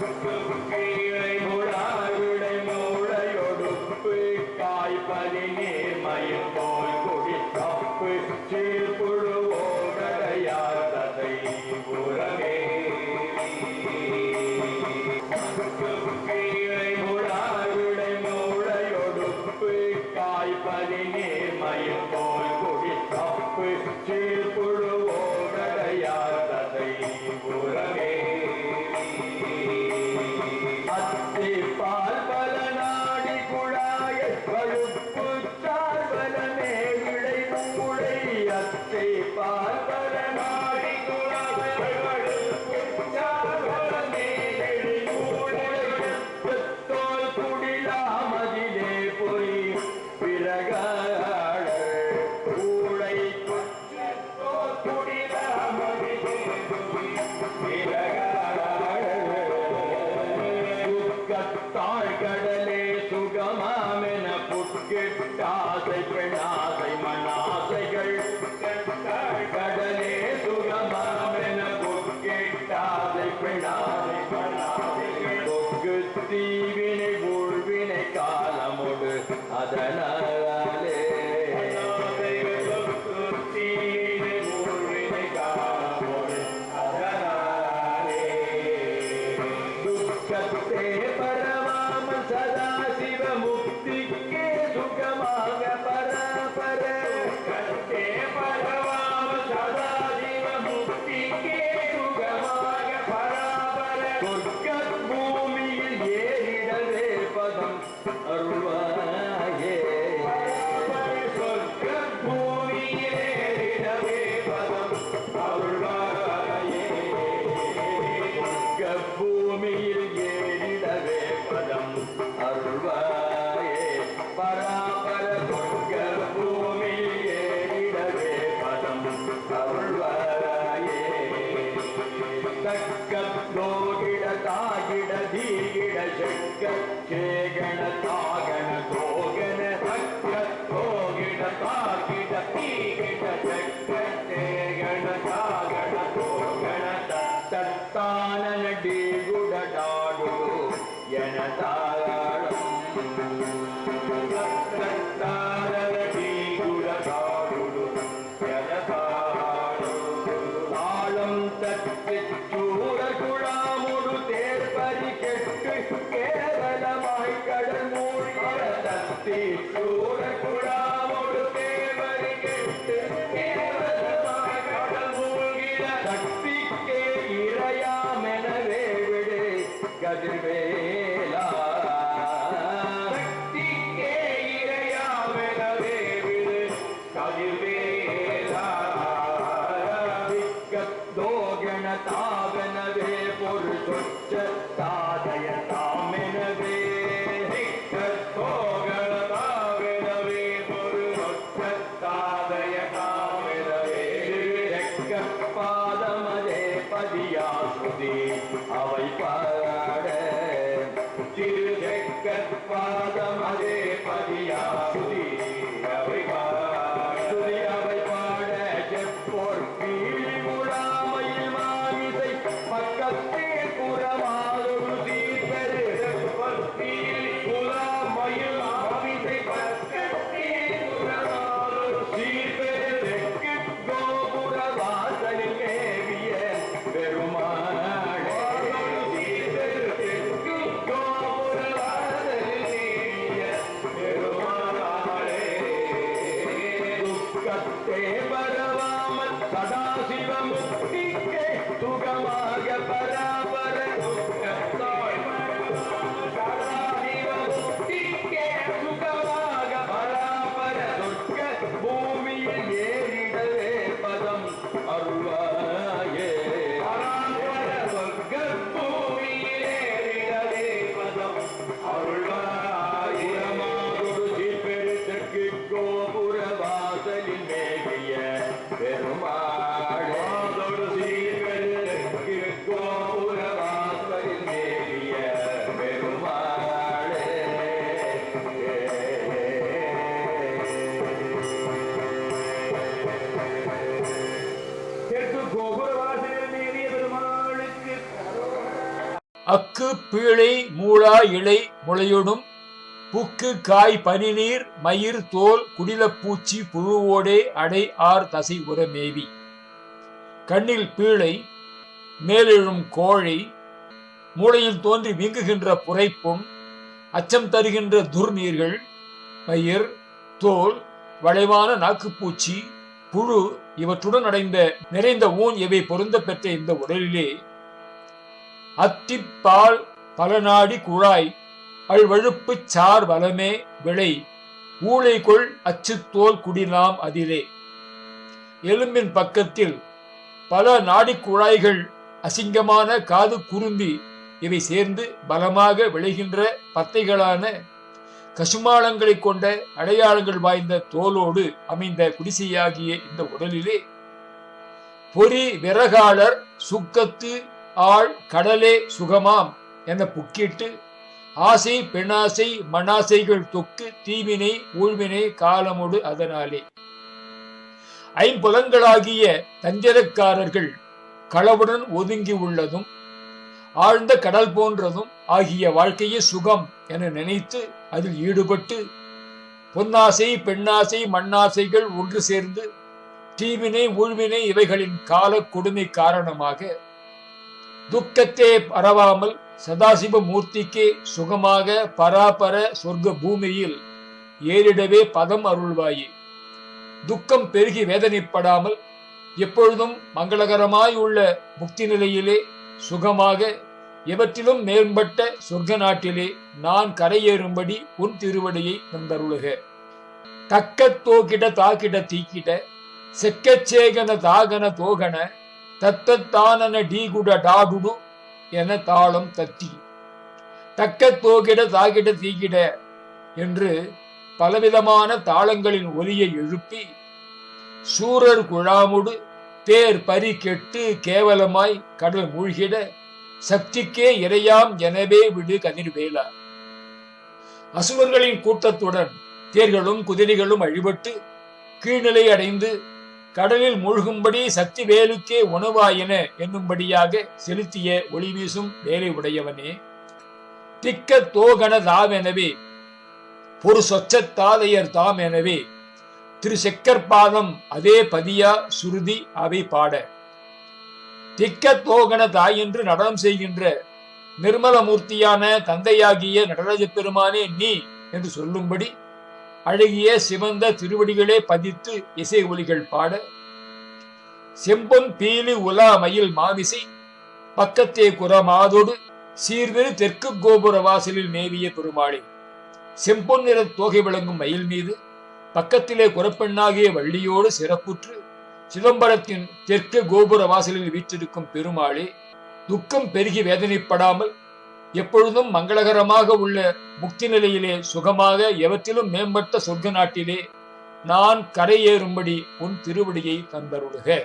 Thank you. கடலே சுகமாமென புட்கிட்டாசை பெண்ணாசை மண்ணாசைகள் கட்டி கிட்ட கட்ட கணக்கா கணக்கோ கண de ver. get the father, பரவாமல் சதாசிவமுக்தி சுகமாக பராபர சுகமாக பராபர துர்க்க பூமியில் ஏறிடவே பதம் அருவாயே. பராபர சொர்க்க பூமியில் ஏறிடவே பதம் கோபுர வாசலில் மேல். அக்கு பீழை மூளா இலை முளையுடும் புக்கு காய் பனிநீர் மயிர் தோல் குடிலப்பூச்சி புழுவோடே அடை ஆர் தசை உரமேவி கண்ணில் பீழை மேலெழும் கோழை மூளையில் தோன்றி வீங்குகின்ற புரைப்புண் அச்சம் தருகின்ற துர்நீர்கள் மயிர் தோல் வளைவான நாக்குப்பூச்சி புழு இவற்றுடன் அடைந்த நிறைந்த ஊன் இவை பொருந்த பெற்ற இந்த உடலிலே அத்திப்பால் பலநாடி குழாய் அழ்வழுப்பு சார் வலமே விளை ஊளைகொள் அச்சுத்தோல் குடிலாம் அதிலே. எலும்பின் பக்கத்தில் பல நாடி குழாய்கள் அசிங்கமான காது குரும்பி இவை சேர்ந்து பலமாக விளைகின்ற பத்தைகளான கசுமாளங்களை கொண்ட அடையாளங்கள் வாய்ந்த தோலோடு அமைந்த குடிசையாகிய இந்த உடலிலே பொறி விறகாளர் சுக்கத்து ஆள் கடலே சுகமாம் என புக்கிட்டு ஆசை பெண்ணாசை மனாசைகள் தொக்கு தீவினை ஊழ்வினை காலமோடு அதனாலே. ஐம்புலங்களாகிய தஞ்சரக்காரர்கள் களவுடன் ஒதுங்கி உள்ளதும் ஆழ்ந்த கடல் போன்றதும் ஆகிய வாழ்க்கையே சுகம் என நினைத்து அதில் ஈடுபட்டு பொன்னாசை பெண்ணாசை மண்ணாசைகள் ஒன்று சேர்ந்து தீவினை ஊழ்வினை இவைகளின் கால கொடுமை காரணமாக துக்கத்தே பரவாமல் சதாசிவ மூர்த்திக்கு சுகமாக பராபர சொர்க்க பூமியில் ஏறிடவே பதம் அருள்வாயே. துக்கம் பெருகி வேதனைப்படாமல் எப்பொழுதும் மங்களகரமாய் உள்ள முக்தி நிலையிலே சுகமாக எவற்றிலும் மேம்பட்ட சொர்க்க நாட்டிலே நான் கரையேறும்படி உன் திருவடியை தந்தருளுக. தக்க தோக்கிட தாக்கிட தீக்கிட செக்கச்சேகன தாகன தோகன தத்தத்தானன டீகுட டாகுடு என தாளம் தத்தி. தக்க தோகிட தாகிட தீகிட என்று பலவிதமான தாளங்களின் ஒலியை எழுப்பி சூரர் குழாமுடு தேர் பறி கெட்டு கேவலமாய் கடல் மூழ்கிட சக்திக்கே இறையாம் எனவே விடு கதிர்வேலா. அசுவர்களின் கூட்டத்துடன் தேர்களும் குதிரைகளும் அழிபட்டு கீழ்நிலை அடைந்து கடலில் மூழ்கும்படி சக்தி வேலுக்கே உணவாயின என்னும்படியாக செலுத்திய ஒளி வீசும் வேலை உடையவனே. திக்க தோகன தாவெனவே பொறு சொச்சத்தாதையர் தாம் எனவே திரு செக்கற்பாதம் அதே பதியா சுருதி அவை பாட. திக்க தோகன தாய் என்று நடனம் செய்கின்ற நிர்மலமூர்த்தியான தந்தையாகிய நடராஜ பெருமானே நீ என்று சொல்லும்படி அழகிய சிவந்த திருவடிகளே பதித்து இசை ஒலிகள் பாட. செம்பொன் பீலி உலா மயில் மாமிசை பக்கத்தே குரமாதோடு சீர்வெறு தெற்கு கோபுர வாசலில் மேவிய பெருமாளே. செம்பொன் நிற தோகை விளங்கும் மயில் மீது பக்கத்திலே குரப்பெண்ணாகிய வள்ளியோடு சிறப்புற்று சிதம்பரத்தின் தெற்கு கோபுர வாசலில் வீற்றிருக்கும் பெருமாளே துக்கம் பெருகி வேதனைப்படாமல் எப்பொழுதும் மங்களகரமாக உள்ள முக்தி நிலையிலே சுகமாக எவற்றிலும் மேம்பட்ட சொர்க்க நாட்டிலே நான் கரையேறும்படி உன் திருவடியை தந்தருளுக.